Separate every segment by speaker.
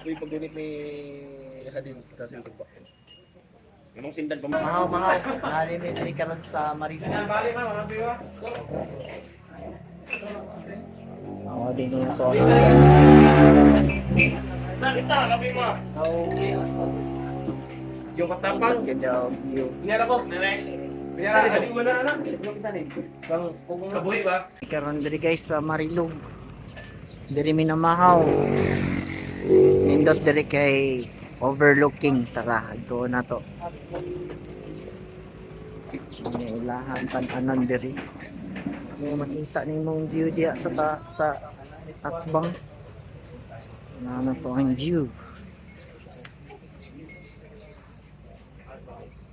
Speaker 1: po yung paggunit ni Hadin sa Sintog po.
Speaker 2: Anong sindan pa
Speaker 3: Mahaw, mahaw. Nalimitri ka lang sa Marino. Oo, din yung to.
Speaker 2: Nakita, kami mo. Yung katapang.
Speaker 3: Ganda view.
Speaker 2: Pinara ko, nene. Pinara, ano mo na anak? Kabuhi ba?
Speaker 3: Karon diri guys sa Marilog. Diri mi na mahaw. Nindot diri kay overlooking tara ito na to. May ilahan pan-anan diri. May makita ni mong view diha sa ta, sa atbang. Na na to ang view.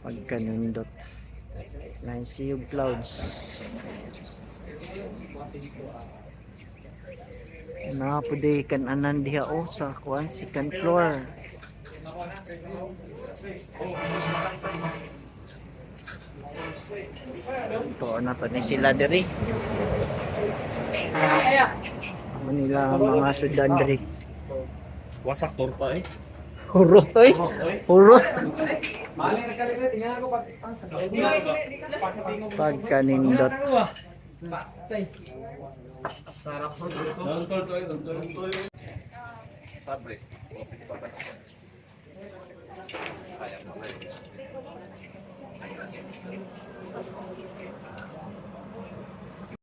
Speaker 3: Pagka nindot. Nice yung clouds. Na pude kan anan diha o sa kuan second floor. Ito na to ni sila diri. Amo nila mga sudan diri.
Speaker 2: Wasak torta eh.
Speaker 3: hurot oy. Hurot. Pagkanindot
Speaker 2: Dontol to eh, dontol.
Speaker 1: Sabres.